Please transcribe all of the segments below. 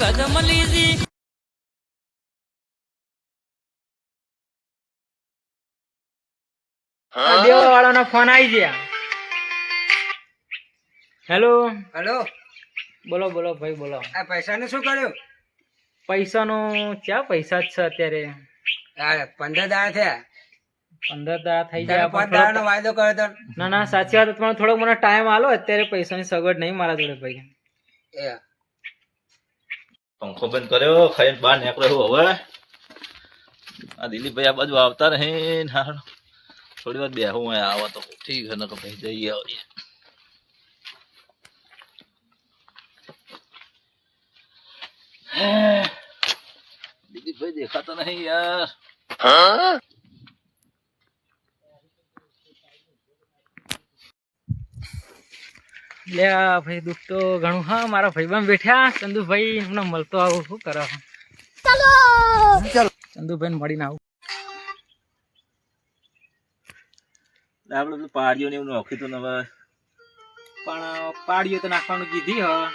ગજ મલીજી દેવા વાળાનો ફોન આવી ગયા. હેલો? હેલો? બોલો બોલો ભાઈ બોલો. આ પૈસાનું શું કર્યું? પૈસાનો ક્યાં પૈસા જ છે અત્યારે? આ પંદર દાડા થયા. પંદર દાડા થઈ જાય ગયા પાંચ દાડાનો વાયદો કર્યો તો. ના ના સાચી વાત પણ થોડોક મને ટાઈમ આલો અત્યારે પૈસાની સગવડ નહીં મારા જોડે ભાઈ. એ. પંખો બંધ કર્યો, ખાઈને બહાર નીકળ્યો હવે. આ દિલીપભાઈ આ બાજુ આવતા રહે ને થોડી વાર બેહું અહીંયા, આવો તો ઠીક છે નકર પછી જઈએ આવીએ. દિલીપભાઈ દેખાતા નહીં યાર. લે ભાઈ દુઃખ તો ઘણું હા મારા ભાઈબંધ બેઠ્યા. ચંદુભાઈ હમણાં મળતો આવું શું કરો ચલો! ચંદુભાઈ મળીને આવું. આપડે પેલું પાડીઓ ને એવું નોખ્યું હતું હવે પણ પાડીઓ તો નાખવાનું કીધી હા.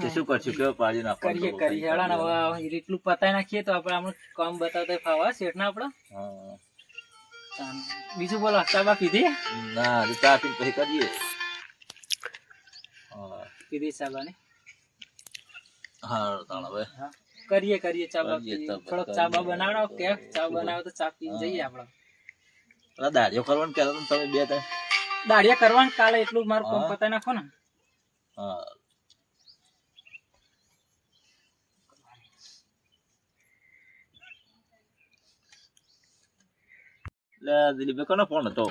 તે શું કરશું? કેવો પાડીઓ નાખવાનું કરીએ કરીએ. હેડા ને હવે એટલું પતાવી નાખીએ તો આપણે આમ કામ બતાવતા ફાવા. શેઠ ના આપણે? હા. બીજું બોલો ચાબા પીધી? ના ચા પીને પછી કરીએ પીધી ચાબા ને હા તાણ હવે. કરીએ કરીએ ચા બા થોડોક ચા બા બનાવડો કે ચા બનાવો તો ચા પીને જઈએ આપણે. દાઢીઓ કરવાનું કે તમે બે ત્રણ દાડિયા કરવાનું કાલે એટલું મારું કામ પતાવી નાખો ને. હા. દિલીપભાઈ કોનો ફોન હતો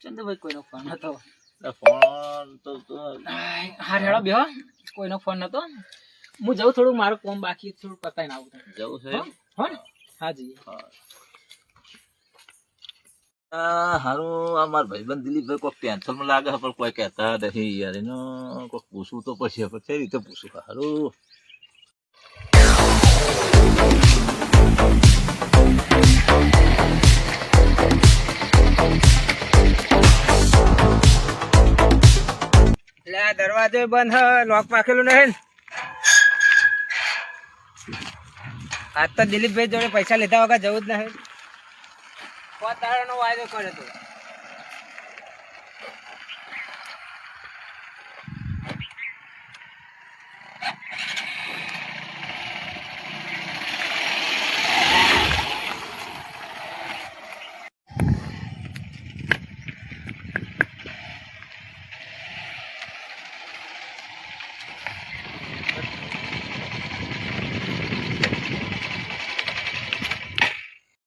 ચંદુભાઈ કોઈનો ફોન હતો ફોન તો હા હેડો બેહો કોઈનો ફોન નતો હું જઉં થોડું મારું કોમ બાકી થોડું પતાઈ આવું. જવું છે હો? ને હા જઈએ હારું આ મારા ભાઈબંધ દિલીપભાઈ કોઈ ટેન્શનમાં લાગે પણ કોઈ કહેતા નથી યાર એનો કોઈ પૂછવું તો પછી કઈ રીતે પૂછું હારું એટલે દરવાજો બંધ લોક પાકેલું નહીં? આજ તો દિલીપભાઈ જોડે પૈસા લીધા વગર જવું જ નહીં દાડાનો વાયદો કર્યો હતો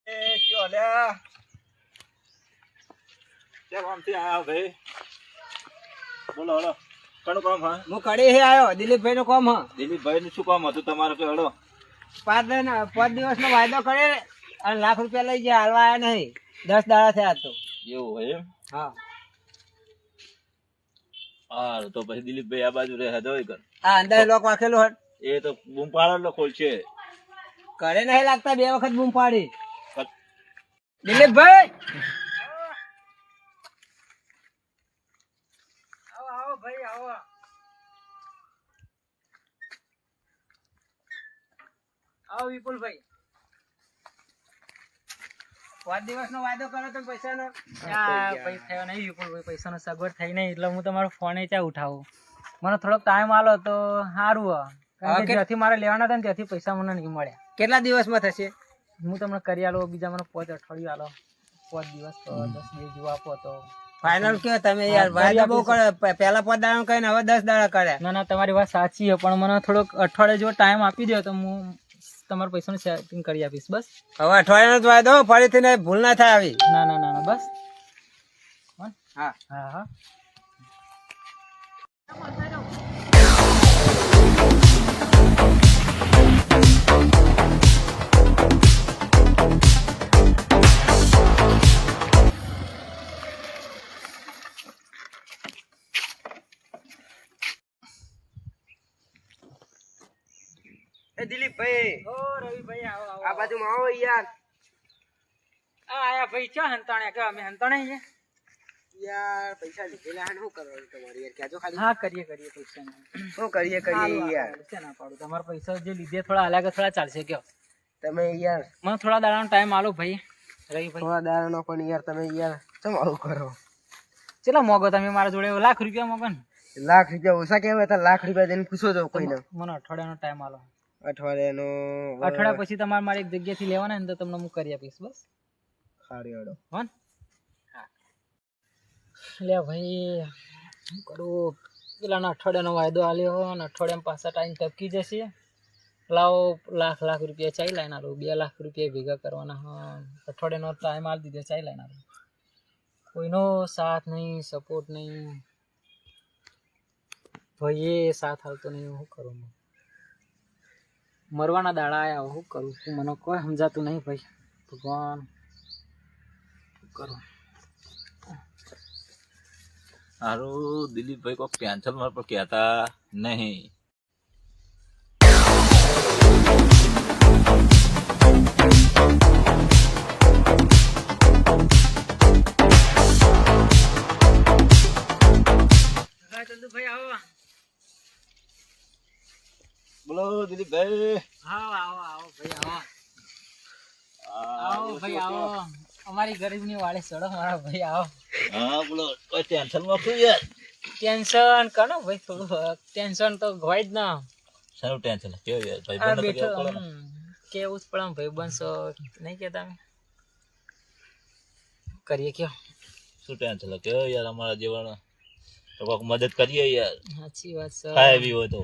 એ કયો લ્યા કેમ આયા ભાઈ. બોલો હલો કણું કામ હા? હું કડી હે આવ્યો દિલીપભાઈ નું કામ હ. દિલીપભાઈ નું શું કામ હતું તમારે કે હડો પાંચ પાંચ દિવસ નો વાયદો કર્યો અને લાખ રૂપિયા લઈ ગયા હાલવા આવ્યા નહીં. દસ દાડા થયા તો. એવું હોય એમ? હા. હારું તો પછી દિલીપભાઈ આ બાજુ રહે હતો આ અંદર લોક વાકેલું હટ એ તો બૂમ પાડેલો ખોલશે. કરે નહીં લાગતા બે વખત બૂમ પાડી. દિલીપભાઈ આવો આવો ભાઈ આવો આવો વિપુલભાઈ. પાંચ દિવસ નો વાયદો કર્યો તો પૈસા નો આ થયો નહીં વિપુલભાઈ પૈસાનો સગવડ થઈ નહીં એટલે હું તમારો ફોન ચા ઉઠાવું. મને થોડોક ટાઈમ આલો તો સારું કારણ કે કે- જ્યાંથી મારે લેવાના હતા ને ત્યાંથી પૈસા મને નહીં મળ્યા. કેટલા દિવસમાં થશે? હું તમને કરી આલો બીજા મને પાંચ અઠવાડિયું આલો. પાંચ દિવસ તો દસ દિવસ જેવું આપો તો. ફાઇનલ કયો તમે યાર? વાયદો બહુ કરે પહેલા પાંચ દાડા કહીને હવે દસ દાડા કર્યા. ના ના તમારી વાત સાચી છે પણ મને થોડોક અઠવાડિયે જો ટાઈમ આપી દો તો હું તમારા પૈસાનું સેટિંગ કરી આપીશ બસ. હવે અઠવાડિયાનો જ વાયદો ફરીથી ને ભૂલ ના થાય આવી. ના ના ના બસ. હા. હા હા. એ દિલીપભાઈ. ઓ રવિભાઈ આવો આવો આ બાજુમાં આવો યાર. આ આયા ભાઈ ક્યાં હંતાણે કે અમે હંતાણે છે? યાર પૈસા લીધેલા શું કરવાનું તમારે યાર? કેજો ખાલી. હા કરીએ કરીએ પૈસા શું કરીએ કરીએ યાર? ના પાડું. તમારા પૈસા જે લીધે થોડા અલગ થોડા ચાલશે કયો. તમે યાર. મને થોડા દાડાનો ટાઈમ આલો ભાઈ રવિ ભાઈ થોડા દાડાનો પણ યાર તમે યાર ચમ આવું કરો? ચેલા મોગો તમે મારા જોડે? લાખ રૂપિયા મોગો ને? લાખ રૂપિયા ઓછા કહેવાય લાખ રૂપિયા દઈને પૂછો જો કોઈને. મને અઠવાડિયાનો ટાઈમ આલો. અઠવાડિયાનો અઠવાડિયા પછી તમારે મારી એક જગ્યાથી લેવાના ને તો તમને હું કરી આપીશ બસ. સારી હેડો હો લે ભાઈ શું કરું? પેલાનો અઠવાડિયાનો વાયદો આલ્યો અને અઠવાડિયામાં પાછા ટાઈમ ટપકી જશે. લાવો લાખ લાખ રૂપિયા ચાઈ લાઈન બે લાખ રૂપિયા ભેગા કરવાના હા. અઠવાડિયાનો ટાઈમ આલી દીધો ચાઈ લાઈન કોઈનો સાથ નહીં સપોર્ટ નહીં. ભાઈએ સાથ આવતો નહીં શું કરું? હું મરવાના દાડા આવ્યા શું કરું શું મને કોઈ સમજાતું નહીં ભાઈ. ભગવાન કરું? હારું, દિલીપભાઈ કોઈ કેન્સલ માર પર કહેતા નહીં. બોલો આવો આવો આવો ભાઈ આવો. આવો ભાઈ આવો. અમારી ગરીબની વાળે ચડો મારા ભાઈ આવો. હા બોલો કોઈ ટેન્શનમાં યાર? ટેન્શન કરો ભાઈ થોડું ટેન્શન તો હોય જ ના. શાનું ટેન્શન કેવું યાર? ભાઈ બેઠો કેવું જ પડે આમ ભાઈ બનશો નહીં કેતા અમે. કરીએ કયો? શું ટેન્શન કેવો યાર અમારા જીવન તો કોઈક મદદ કરીએ યાર. સાચી વાત એવી હોય તો.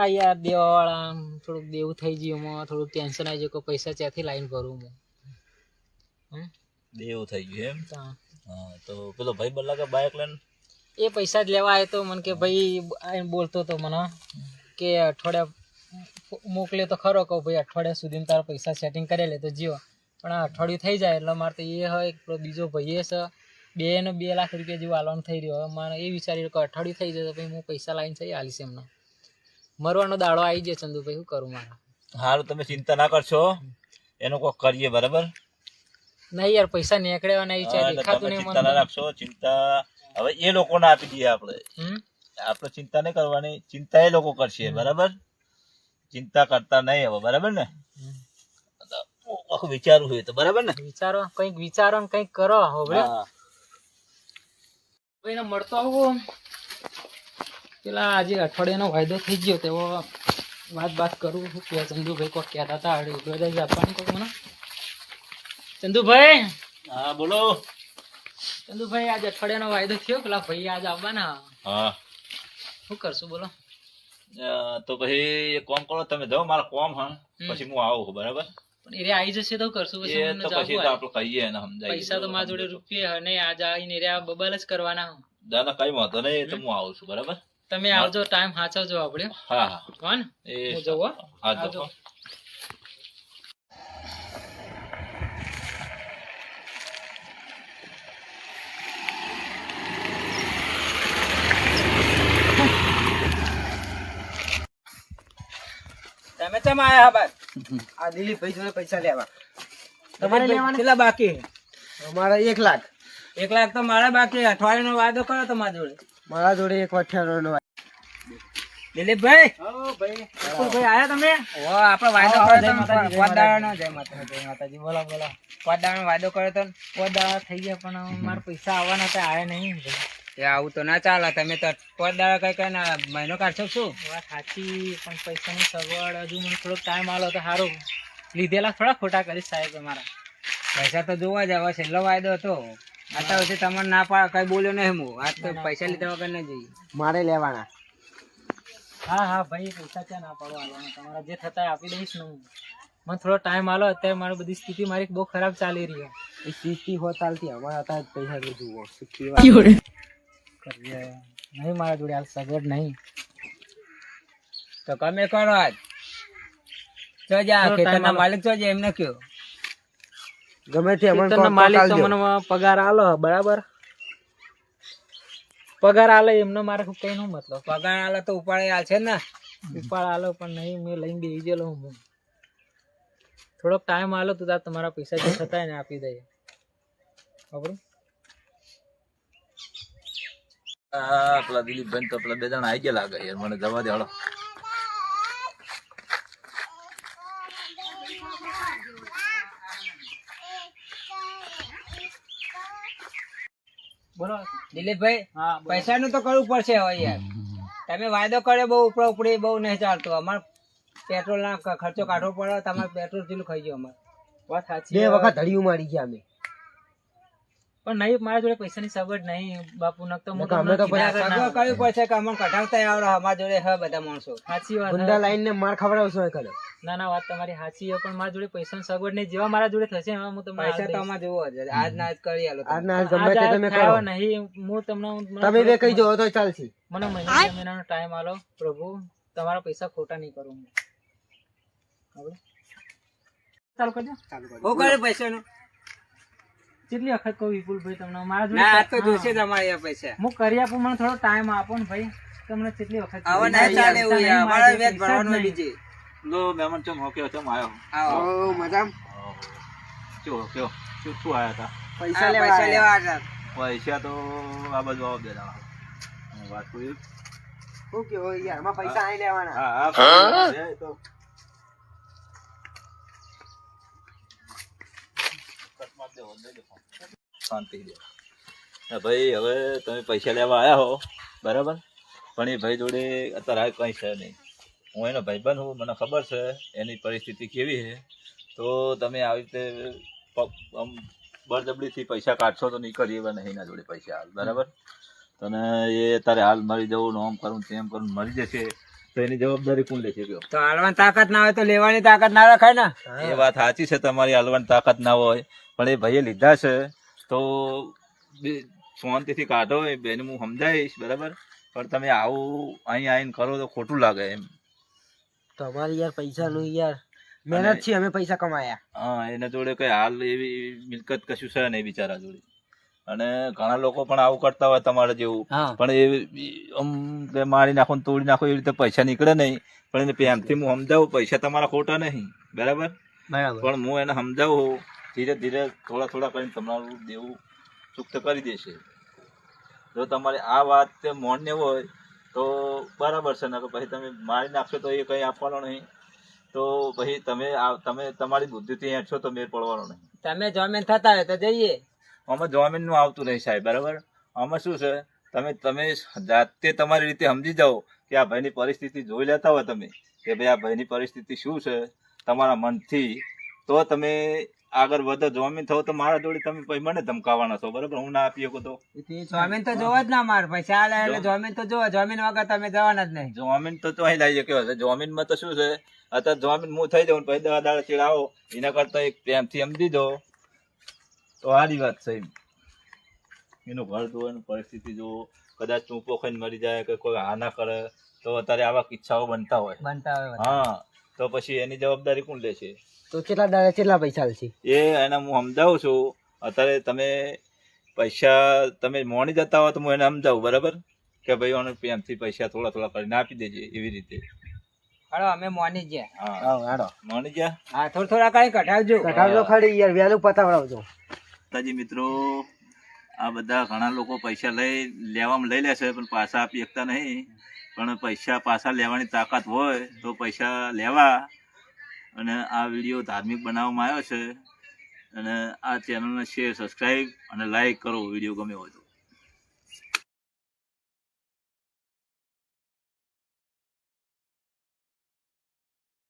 આ યાર દેવાવાળા થોડુંક દેવું થઈ ગયું એમાં થોડુંક ટેન્શન આવી ગયું કે પૈસા ત્યાંથી લાઈન ભરું હું? દેવું થઈ ગયું એમ? તો પેલો ભાઈ બલ્લા બાઇક લઈને? એ પૈસા જ લેવા આવ્યો તો મને કે ભાઈ બોલતો તો મને કે અઠવાડિયા મોકલે તો ખરો કહું ભાઈ અઠવાડિયા સુધીમાં તારા પૈસા સેટિંગ કરી લે તો જીઓ પણ આ અઠવાડિયું થઈ જાય એટલે મારે તો એ હોય એક બીજો ભાઈ છે બે ને બે લાખ રૂપિયા જેવું હાલવાનું થઈ રહ્યો. હવે મારે એ વિચારી રહ્યો કે અઠવાડિયું થઈ જાય તો ભાઈ હું પૈસા લાવીને થઈ હાલીશ એમને. મરવાનો દાડો આવી જાય ચંદુભાઈ શું કરું મારા? હારું તમે ચિંતા ના કરશો. એનું કોક કરીએ બરાબર? ના યાર પૈસા નીકળેવાના હા, એટલે દેખાતું નહીં ચિંતા ના રાખશો ચિંતા હવે એ લોકોને આપી દઈએ આપણે. આપણે ચિંતા નહીં કરવાની ચિંતા એ લોકો કરશે બરાબર? ચિંતા કરતા નહીં હવે બરાબર ને? આખું વિચારવું હોય તો બરાબર ને? વિચારો કંઈક વિચારો ને કંઈક કરો હવે. મળતો આવું પેલા આજે અઠવાડિયાનો વાયદો થઈ ગયો તેવો વાત બાત કરું છું કે ચંદુભાઈ કોઈ કહેતા હતા અઢી આપવાની હજાર મને? ચંદુભાઈ? હા બોલો. ચંદુભાઈ આજે અઠવાડિયાનો વાયદો થયો પેલા ભાઈ આજે આવવાના. હા. શું કરશું બોલો. તો પછી એક કોમ કરો તમે જાઓ મારા કોમ હા પછી હું આવું બરાબર? પણ એ આવી જશે તો કરશું પછી એ તો પછી તો આપણે કહીએ ને સમજાય પૈસા તો મારા જોડે રૂપિયા અને આજ આવીને એરે બબલ જ કરવાના દાદા કઈ વાંધો નહીં તો હું આવું છું બરાબર? તમે આવજો ટાઈમ સાચવજો આપણે. હા હા. કોણ એ જવું હો? આવજો. તમે ચમ આયા હા બાદ આ દિલીપભાઈ જોડે પૈસા લેવા. તમારે લેવાના? કેટલા બાકી અમારા એક લાખ. એક લાખ તો મારા બાકી અઠવાડિયાનો વાયદો કરો તમારા જોડે. મારા જોડે એક અઠવાડિયાનો દિલીપભાઈ! ભાઈ. આયા તમે? ઓ આપણે વાયદો કર્યો જય તો માતાજી, જય જય માતાજી જય માતાજી. બોલો બોલો. પોતદાડાનો વાયદો કર્યો તો પોદાળા થઈ ગયા પણ મારા પૈસા આવવાના હતા આયા નહીં. એ આવું તો ના ચાલે તમે તો પોતદાડા કઈ કઈ ના મહિનો કાઢશો શું? વાત સાચી પણ પૈસાની સગવડ હજુ મને થોડોક ટાઈમ આલો તો સારું. લીધેલા થોડા ખોટા કરીશ સાહેબ મારા. પૈસા તો જોવા જ હવે છેલ્લો વાયદો હતો. અત્યાર સુધી તમને ના પા કઈ બોલ્યો નહીં હું. આ તો પૈસા લીધા વગર ના જઈએ. મારે લેવાના. હા હા ભાઈ પૈસા ક્યાં ના પાડો આલવાના? તમારા જે થતા આપી દઈશ ને હું. મને થોડો ટાઈમ આલો અત્યારે મારી બધી સ્થિતિ મારી બહુ ખરાબ ચાલી રહી છે. એ સ્થિતિ હો ચાલતી અમારે અત્યારે પૈસા લીધું હો નહીં મારા જોડે હાલ સગવડ નહીં. તો તમે કરો આજ. જો જા ખેતરના. માલિક તો એમને કયો ગમે તે ખેતરનો માલિક તો મને પગાર આલો બરાબર? પગાર આલે એમનો મારે કઈ નો મતલબ. પગાર આલે તો ઉપાડે આલ છે ને? ઉપાડ આલો પણ નહીં મેં લઈને બેસી ગયેલો હું. થોડોક ટાઈમ આલો તો તાર તમારા પૈસા જે થતા ને આપી દઈએ. ખબર? આ પેલા દિલીપભાઈ તો પેલા બે જણા આવી ગયા લાગે યાર મને જવા દે હળો બોલો. દિલીપભાઈ. પૈસાનું તો કરવું પડશે હવે યાર. તમે વાયદો કર્યો બહુ ઉપર ઉપરી બહુ નહીં ચાલતું. અમારે પેટ્રોલ ના ખર્ચો કાઢવો પડે તમારે પેટ્રોલ જેટલું ખાઈ ગયો અમારે. વાત સાચી બે વખત ધડિયું મારી ગયા અમે. પણ નહીં મારા જોડે પૈસાની સગવડ નહીં બાપુ નક તો અમે તો સગવડ કરવી પડશે કે અમને કઢાવતા આવડે અમારા જોડે હે બધા માણસો. સાચી વાત ગુંડા લાઈન ને માર ખવડાવશો એ કરે ના ના વાત તમારી સાચી છે પણ મારા જોડે પૈસાની સગવડ નહીં જેવા મારા જોડે થશે એમાં હું તમને પૈસા આલ તો અમારે જોવો જ આજ ના આજ કરી આલો તમે. આજ આજ થયા નહીં હું તમને મને તમે બે કઈ જોવો તો ચાલશે. મને મહિના મહિનાનો ટાઈમ આલો પ્રભુ તમારા પૈસા ખોટા નહીં કરું હું? ચાલુ કરજો. હું કરે પૈસાનું? કેટલી વખત કહું વિપુલભાઈ તમને? મારા જોડે ના તો જોશે તમારે પૈસા. હું કરી આપું મને થોડો ટાઈમ આપો ને ભાઈ. તમને કેટલી વખત હવે ના ચાલે એવું અમારે પૈસા ભરવાનું. બીજે. લો મહેમાન ચમ હોક્યો ચમ આવ્યો આવો મજામ? કયો કયો શું શું આવ્યા હતા પૈસા લેવા પૈસા લેવા હતા પૈસા તો આ બાજુ આવો હું વાત કોઈ શું કેવો યારમાં પૈસા અહીં લેવાના. હા હા તો. શાંતિ દે ભાઈ હવે તમે પૈસા લેવા આવ્યા હો બરાબર? પણ એ ભાઈ જોડે અત્યારે કઈ કંઈ છે નહીં. હું એનો ભાઈબંધ હું મને ખબર છે એની પરિસ્થિતિ કેવી છે. તો તમે આવી રીતે બળજબરીથી પૈસા કાઢશો તો નીકળી એવા નહીં ના જોડે પૈસા હાલ બરાબર? તને એ તારે હાલ મરી જવું ને આમ કરું તેમ કરું મરી જશે તો એની જવાબદારી કોણ લેશે કયો? તો હાલવાની તાકાત ના હોય તો લેવાની તાકાત ના રખાય ને. એ વાત સાચી છે તમારી હાલવાની તાકાત ના હોય. પણ એ ભાઈએ લીધા છે તો શાંતિથી કાઢો એ બેન હું સમજાવીશ બરાબર? પણ તમે આવું અહીં આવીને કરો તો ખોટું લાગે એમ. તમારી યાર પૈસા નું યાર મહેનત છે અમે પૈસા કમાયા. હા એના જોડે કઈ હાલ એવી મિલકત કશું છે નહીં બિચારા જોડે. અને ઘણા લોકો પણ આવું કરતા હોય તમારે જેવું. પણ એ આમ મારી નાખો ને તોડી નાખો એવી રીતે પૈસા નીકળે નહીં. પણ એને પ્રેમથી હું સમજાવું પૈસા તમારા ખોટા નહીં. બરાબર? બરાબર. પણ હું એને સમજાવું ધીરે ધીરે થોડા થોડા કરીને તમારું દેવું ચુક્ત કરી દેશે. જો તમારે આ વાત મોન ને હોય તો બરાબર છે નકર પછી તમે મારી નાખશો તો એ કંઈ આપવાનો નહીં. તો પછી તમે આ- તમે તમારી બુદ્ધિથી હેઠશો તો મેં પડવાનો નહીં. તમે જોમેન થતા હોય તો જઈએ. આમાં જોમેનનું આવતું નહીં સાહેબ બરાબર? આમાં શું છે તમે તમે જાતે તમારી રીતે સમજી જાઓ કે આ ભાઈની પરિસ્થિતિ જોઈ લેતા હોય તમે કે ભાઈ આ ભાઈની પરિસ્થિતિ શું છે તમારા મનથી. તો તમે આગળ વધો. જોમીન થવું તો મારા જોડે તમે પછી મને ધમકાવાના છો બરાબર? હું ના આપી શકું તો. જોમીન તો જોવા જ ના માર. પૈસા આલે એટલે જોમીન તો જોવા. જોમીન વગર તમે જવાના જ નહીં. જોમીન તો તો અહીં લાવી શક્યો હશે માં તો શું છે? અત્યારે જોમીન હું થઈ જાઉં પછી દવા દાડા ચીડાવો. એના કરતા એક પ્રેમથી એમ દીધો. તો સારી વાત છે એનું ઘર જુઓ એની પરિસ્થિતિ જુઓ. કદાચ ચૂંપો ખાઈને મરી જાય કે કોઈ હા ના કરે તો અત્યારે આવા કિસ્સાઓ બનતા હોય. બનતા હોય હા તો પછી એની જવાબદારી કોણ લેશે? તો કેટલા દાડા કેટલા પૈસા હાલશે એ એને હું સમજાવું છું. અત્યારે તમે પૈસા તમે મોણી જતા હો તો હું એને સમજાવું બરાબર? કે ભાઈ આને એમથી પૈસા થોડા થોડા કરીને આપી દેજે એવી રીતે. હાડો અમે મોની ગયા. હા. હાડો મોણી ગયા? હા થોડા થોડા કઈ કઢાવજો. કઢાવજો ખરી યાર વહેલું પતાવડાવજો. તાજી મિત્રો આ બધા ઘણા લોકો પૈસા લઈ લેવામાં લઈ લેશે પણ પાછા આપી શકતા નહીં. પણ પૈસા પાછા લેવાની તાકાત હોય તો પૈસા લેવા. અને આ વીડિયો ધાર્મિક બનાવવામાં આવ્યો છે. અને આ ચેનલને શેર સબસ્ક્રાઈબ અને લાઈક કરો વીડિયો ગમે હોય તો.